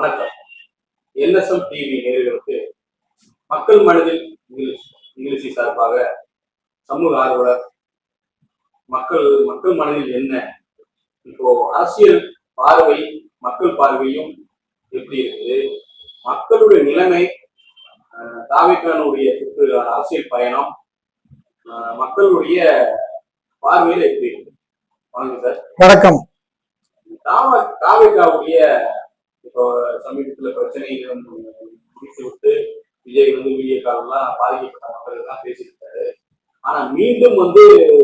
வணக்கம். NSM TV நேயர்களுக்கு மக்கள் மனதில் இங்கிலீஷ் இங்கிலீஷி சார்பாக சமூக ஆர்வலர் மக்கள் மக்கள் மனதில் என்ன? இப்போ அரசியல் பார்வை மக்கள் பார்வையும் எப்படி இருக்குது? மக்களுடைய நிலைமை தாவேக்கானுடைய சுற்று அரசியல் பயணம் மக்களுடைய பார்வையில எப்படி இருக்கு வணக்கம் சார். வணக்கம். தாவ தாவேக்காவுடைய இப்போ சமீபத்துல பிரச்சனை முடித்து விட்டு விஜய் வந்து வீடியோ காலம்லாம் பாதிக்கப்பட்ட மக்கள் தான் பேசியிருக்காரு. ஆனா மீண்டும் வந்து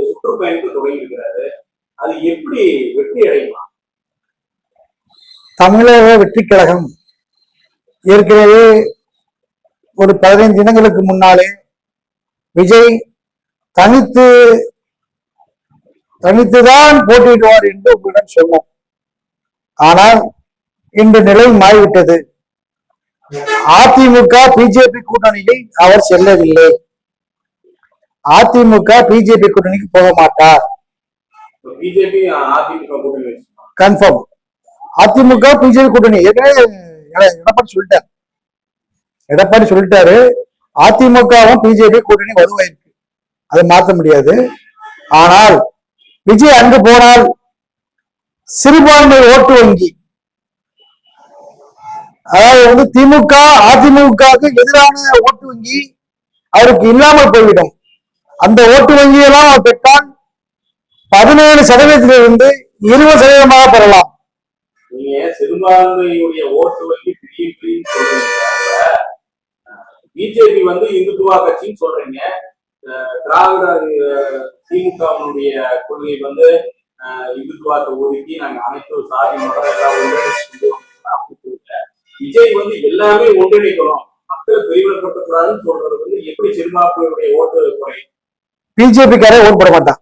சுற்றுப்பயணத்தை தொடங்கி இருக்கிறாரு அது எப்படி வெற்றி அடையுமா? தமிழக வெற்றி கழகம் ஏற்கனவே ஒரு பதினைந்து தினங்களுக்கு முன்னாலே விஜய் தனித்து தனித்துதான் போட்டியிடுவார் என்று உங்களிடம் சொன்னோம். ஆனால் இன்று நிலை மாறிவிட்டது. அதிமுக பிஜேபி கூட்டணியில் அவர் செல்லவில்லை. அதிமுக பிஜேபி கூட்டணிக்கு போக மாட்டார் கன்ஃபார்ம் அதிமுக பிஜேபி கூட்டணி. எடப்பாடி சொல்லிட்டார். எடப்பாடி சொல்லிட்டாரு அதிமுகவும் பிஜேபி கூட்டணி வருவாயிருக்கு அதை மாற்ற முடியாது. ஆனால் விஜய் அங்கு போனால் சிறுபான்மை ஓட்டு வங்கி அதாவது வந்து திமுக அதிமுகவுக்கு எதிரான ஓட்டு வங்கி அவருக்கு இல்லாமல் போய்விடும். அந்த ஓட்டு வங்கியெல்லாம் அவர் பெற்றால் பதினேழு சதவீதத்திலிருந்து இருபது சதவீதமாக பெறலாம். நீங்க சிறுபான்மையுடைய ஓட்டு வங்கி சொல்றீங்க. பிஜேபி வந்து இந்துத்துவா கட்சின்னு சொல்றீங்க. அஹ் திராவிட அஹ், திமுகவினுடைய கொள்கை வந்து அஹ், இந்துத்துவாத்தை ஒதுக்கி நாங்க அனைத்து சாதி மதம் எல்லாம் விஜய் வந்து எல்லாமே ஒன்றிணைக்கணும். மக்களை பிரிவுபடுத்தக்கூடாதுன்னு சொல்றது வந்து எப்படி சிறுபான்மையுடைய ஓட்டு குறை பிஜேபிக்காரே ஓட்டு போட மாட்டான்.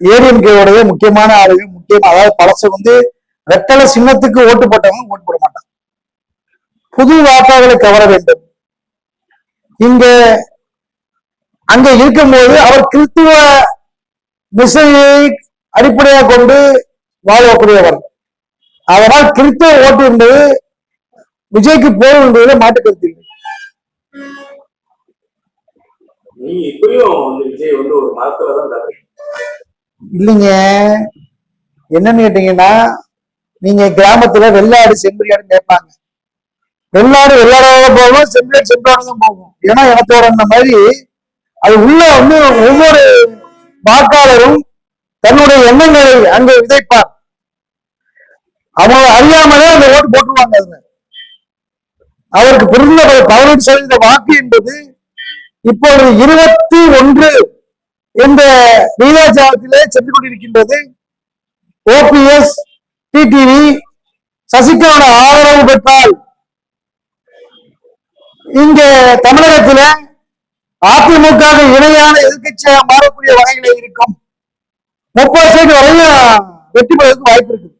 ஏடிஎம்கேவுடைய முக்கியமான ஆளுங்க முக்கியம் அதாவது பழச வந்து வெட்டல சின்னத்துக்கு ஓட்டு போட்டவங்க ஓட்டு போட மாட்டான். புது வாக்காளர்களை கவர வேண்டும். இங்க அங்க இருக்கும்போது அவர் கிறிஸ்துவ மிசையை அடிப்படையாக கொண்டு வாழக்கூடியவர் அதனால் கிறிஸ்துவ ஓட்டு என்பது விஜய்க்கு போகும் என்பதில் மாற்று கருத்து இல்லை. இல்லைங்க. என்னன்னு கேட்டீங்கன்னா நீங்க கிராமத்துல வெள்ளாடு செம்பரியாடு கேட்பாங்க. வெள்ளாடு வெள்ளாடாக போகும் செம்பரியாடு செம்பரியாடு தான் போகும். ஏன்னா எனத்தோட அந்த மாதிரி அது உள்ள வந்து ஒவ்வொரு வாக்காளரும் தன்னுடைய எண்ணங்களை அங்க விதைப்பார். அவங்க அறியாமலே அந்த ஓட்டு போட்டுருவாங்க அதுல. அவருக்கு பிறந்த பதினெட்டு சதவீத வாக்கு என்பது இப்பொழுது இருபத்தி ஒன்று என்ற விகிதாச்சாரத்திலே சென்று கொண்டிருக்கின்றது. ஓபிஎஸ் டிடிவி சசிகலா ஆதரவு பெற்றால் இங்க தமிழகத்தில அதிமுக இணையான எதிர்க்கட்சியாக மாறக்கூடிய வகையில இருக்கும். முப்பது சீட்டு வரையும் வெற்றி பெறதுக்கு வாய்ப்பு இருக்கு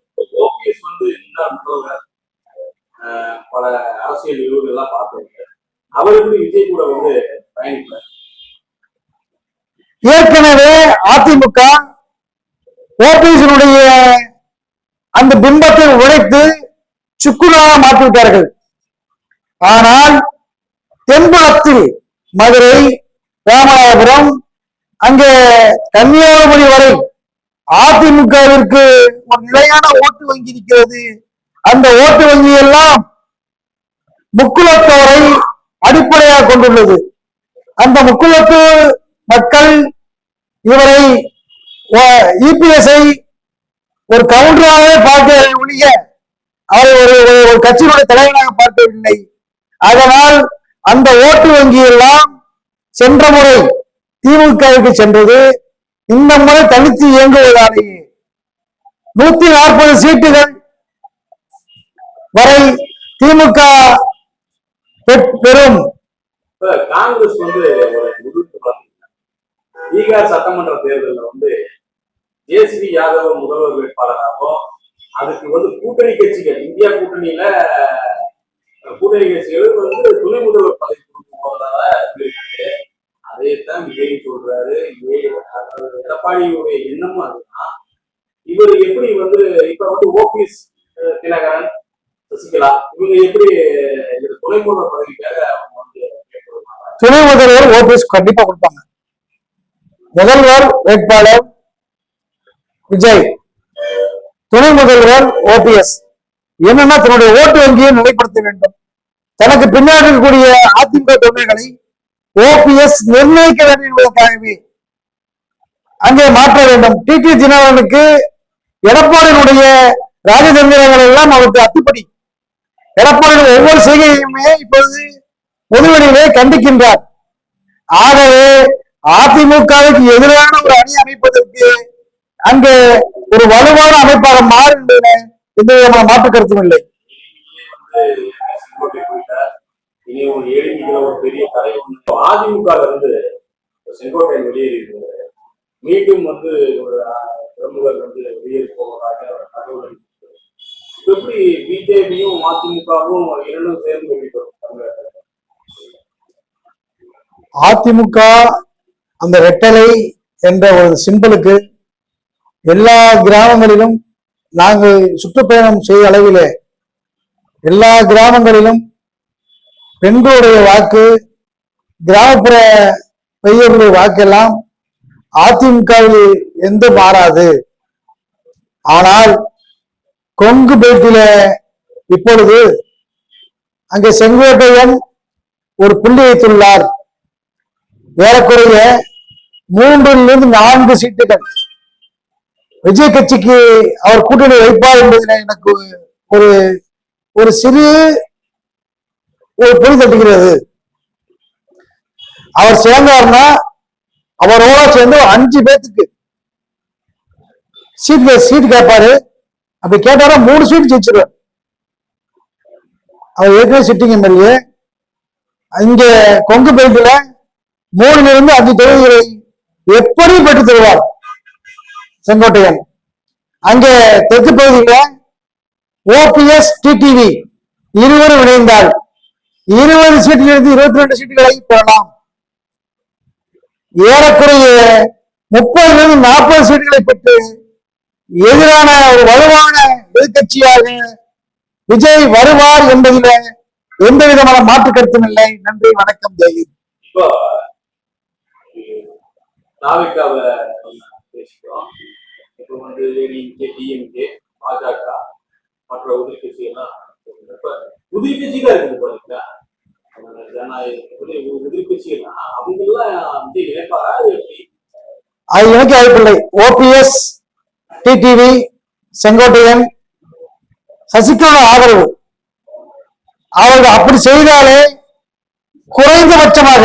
ஓபிஎஸ் வந்து என்ன முதல்வர் ஆஹ் பல அரசியல் நிகழ்வுகள் எல்லாம் பார்த்திருக்காரு அவர் எப்படி விஜய் கூட வந்து பயணிக்கிறார் ஏற்கனவே அதிமுக ஓபிஎஸ்னுடைய அந்த பிம்பத்தை உடைத்து சுக்குனாக மாற்றிவிட்டார்கள். ஆனால் தென்புலத்தில் மதுரை ராமநாதபுரம் அங்கே கன்னியாகுமரி வரை அதிமுகவிற்கு ஒரு நிலையான ஓட்டு வங்கி இருக்கிறது அந்த ஓட்டு வங்கி எல்லாம் முக்குலத்தோரை அடிப்படையாக கொண்டுள்ளது. அந்த முக்குலத்து மக்கள் இவரை இபிஎஸ்ஐ ஒரு கவுண்டராகவே பார்க்க ஒழிய அவரை ஒரு ஒரு- கட்சியினுடைய தலைவராக பார்க்கவில்லை. அதனால் அந்த ஓட்டு வங்கி எல்லாம் சென்ற முறை திமுகவுக்கு சென்றது. இந்த முறை தனித்து இயங்குவதாலேயே நூத்தி நாற்பது சீட்டுகள் வரை திமுக பெறும். காங்கிரஸ் வந்து பீகார் சட்டமன்ற தேர்தலில் வந்து ஜேஸ்வி யாதவ் முதல்வர் வேட்பாளராகவும் அதுக்கு வந்து கூட்டணி கட்சிகள் இந்தியா கூட்டணியில கூட்டணி கட்சிகள் வந்து துணை முதல்வர் பதவி கொடுக்கும் போவதாக சொல்லியிருக்காரு அதைத்தான் விஜய் சொல்றாரு. எடப்பாடியுடைய எண்ணமும் அதுதான். இவர் எப்படி வந்து இப்ப வந்து ஓபிஎஸ் தினகரன் சசிகலா இவங்க எப்படி இந்த துணை முதல்வர் பதவிக்காக அவங்க வந்து துணை முதல்வர் ஓபிஎஸ் கண்டிப்பா கொடுப்பாங்க. முதல்வர் வேட்பாளர் விஜய். துணை முதல்வர் ஓபிஎஸ். என்னன்னா தன்னுடைய ஓட்டு வங்கியை நிலைப்படுத்த வேண்டும். தனக்கு பின்னாடி இருக்கக்கூடிய அதிமுக தொண்டைகளை ஓபிஎஸ் நிர்ணயிக்க வேண்டும் என்பதற்காகவே அங்கே மாற்ற வேண்டும். டிடி தினகரனுக்கு எடப்பாடியினுடைய ராஜதந்திரங்கள் எல்லாம் அவருக்கு அத்துப்படி. எடப்பாடி ஒவ்வொரு செய்கையுமே இப்பொழுது பொதுவெளியிலே கண்டிக்கின்றார். ஆகவே அதிமுகவுக்கு எதிரான ஒரு அணி அமைப்பதற்கு அங்கே ஒரு வலுவான அமைப்பாக மாறுகின்றன எந்த விதமான மாற்று கருத்தும் இல்லை. ஒரு பெரிய அதிமுக இருந்து செங்கோட்டையன் வெளியேறி மீண்டும் வந்து ஒரு பிரமுகர் வந்து வெளியேறி போவதாக ஒரு தகவல் அளித்திருக்கிறது. இப்ப எப்படி பிஜேபியும் அதிமுகவும் இரண்டும் சேர்ந்து வெளியிட்டு அதிமுக அந்த ரெட்டலை என்ற ஒரு சிம்பிளுக்கு எல்லா கிராமங்களிலும் நாங்கள் சுற்றுப்பயணம் செய்த அளவிலே எல்லா கிராமங்களிலும் பெண்களுடைய வாக்கு கிராமப்புற பெரியவர்களுடைய வாக்கெல்லாம் அதிமுகவில் எந்த மாறாது. ஆனால் கொங்கு பேட்டில இப்பொழுது அங்கே செங்கோட்டையன் ஒரு புள்ளி வைத்துள்ளார். ஏறக்குறைய மூன்றிலிருந்து நான்கு சீட்டுகள். விஜய் கட்சிக்கு அவர் கூட்டணி வைப்பார் என்பதில் எனக்கு ஒரு ஒரு சிறு ஒரு பொறி தட்டுகிறது. அவர் சேர்ந்தார்னா அவரோட சேர்ந்து அஞ்சு பேத்துக்கு சீட் சீட் கேட்பாரு அப்படி கேட்டாரா மூணு சீட் ஜெயிச்சிருவார். அவர் ஏற்கனவே சிட்டிங் எம்எல்ஏ இங்கே கொங்கு பெல்ட்ல மூணுல இருந்து அஞ்சு தொகுதிகளை எப்படி பெற்று தருவார்? செங்கோட்டையன். அங்கே தெற்கு பகுதியில் ஓபிஎஸ் டிடிவி இருவரும் இணைந்தால் இருபது சீட்டிலிருந்து இருபத்தி ரெண்டு சீட்டுகளை பெறலாம். ஏறக்குறைய முப்பதிலிருந்து நாற்பது சீட்டுகளை பெற்று எதிரான ஒரு வலுவான எதிர்கட்சியாக விஜய் வருவார் என்பதில எந்த விதமான மாற்று கருத்தும் இல்லை. நன்றி வணக்கம் ஜெயந்த் இப்போ வந்து ஏடிஎம்கே டிஎம்கே பாஜக மற்ற உதிர்கட்சி எல்லாம் உதிர்கட்சி தான் இருக்குது பாத்தீங்களா? எப்படி? அது எனக்கு வாய்ப்பில்லை. ஓபிஎஸ் டிடிவி செங்கோட்டையன் சசிகலா ஆதரவு. அவர்கள் அப்படி செய்தாலே குறைந்தபட்சமாக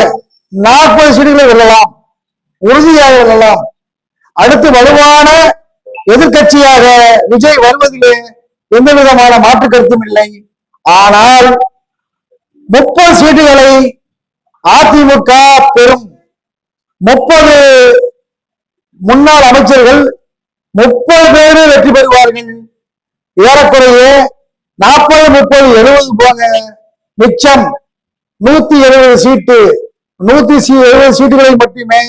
நாற்பது சீட்டுகளை வெல்லலாம். உறுதியாக வெல்லலாம். அடுத்து வலுவான எதிர்க்கட்சியாக விஜய் வருவதிலே எந்த விதமான மாற்று கருத்தும் இல்லை. ஆனால் முப்பது சீட்டுகளை அதிமுக பெறும் முப்பது முன்னாள் அமைச்சர்கள் முப்பது பேரு வெற்றி பெறுவார்கள். ஏறக்குறைய நாற்பது முப்பது எழுபது போக மிச்சம் நூத்தி எழுபது சீட்டு நூத்தி எழுபது சீட்டுகளை மட்டுமே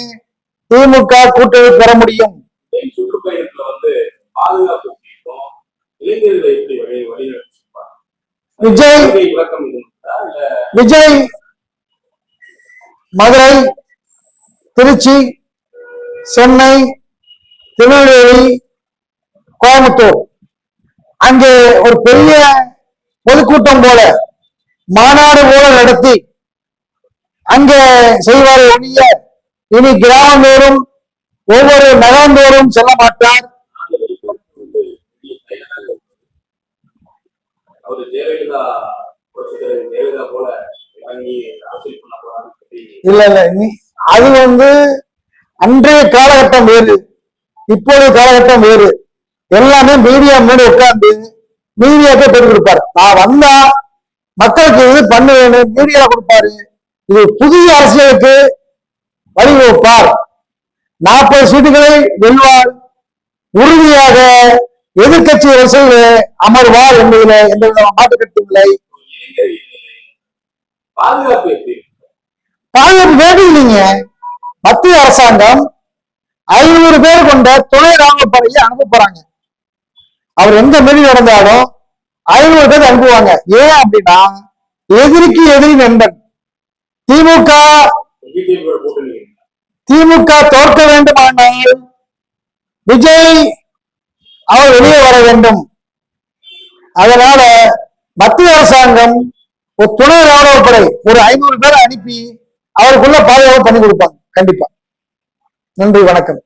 திமுக கூட்டணி பெற முடியும். விஜய் விஜய் மதுரை திருச்சி சென்னை திருநெல்வேலி கோயம்புத்தூர். அங்கே ஒரு பெரிய பொதுக்கூட்டம் போல மாநாடு போல நடத்தி அங்கே செய்வார் ஒழிய இனி கிராமந்தோறும் ஒவ்வொரு நகரந்தோறும் செல்ல மாட்டார். இல்ல இல்ல அது வந்து அன்றைய காலகட்டம் வேறு. இப்போதைய காலகட்டம் வேறு. எல்லாமே மீடியா முன்னாடி உட்கார்ந்து மீடியாக்கே பெற்று கொடுப்பாரு. நான் வந்தா மக்களுக்கு இது பண்ணுவேன்னு மீடியா கொடுப்பாரு. இது புதிய அரசியலுக்கு வழிவகுப்பார். நாற்பது சீட்டுகளை வெல்வார். உறுதியாக எதிர்க்கட்சி அரசியல் அமர்வார் என்பதில் எந்த விதமான மாற்று கருத்தும் இல்லை. பாதுகாப்பு இல்லைங்க மத்திய அரசாங்கம் ஐநூறு பேர் கொண்ட துணை ராணுவ படையை அனுப்ப போறாங்க. அவர் எந்த மாரி நடந்தாலும் ஐநூறு பேர் அனுப்புவாங்க. ஏன் அப்படின்னா எதிரிக்கு எதிரி நண்பன். திமுக திமுக தோற்க வேண்டுமானால் விஜய் அவர் வெளியே வர வேண்டும். அதனால மத்திய அரசாங்கம் ஒரு துணை ராணுவப்படை ஒரு ஐநூறு பேரை அனுப்பி அவருக்குள்ள பாதுகாப்பு பண்ணி கொடுப்பாங்க. கண்டிப்பா. நன்றி வணக்கம்.